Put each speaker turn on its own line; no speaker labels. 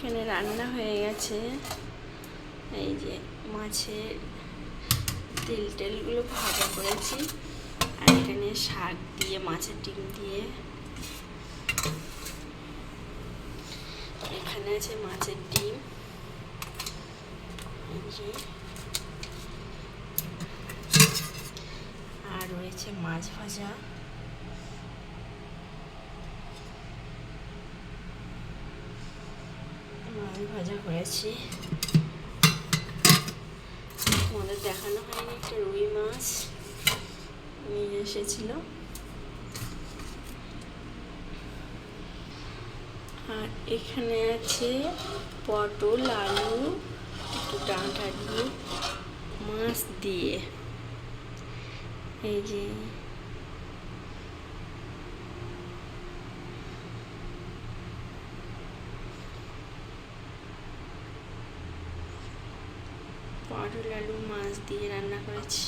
এখানে রান্না হয়ে গেছে। এই যে মাছের তেল টেলগুলো ভাজা করেছি। আর এখানে শাক দিয়ে, মাছের ডিম দিয়ে। এখানে আছে মাছের ডিম। আর রয়েছে মাছ ভাজা। ভাজা করেছি তোমাদের দেখানো হয়নি, একটা রুই মাছ নিয়ে এসেছিল। আর এখানে আছে পটল, আলু, একটু ডাঁটা দিয়ে, মাছ দিয়ে। এই যে পটল আলু মাছ দিয়ে রান্না করেছি।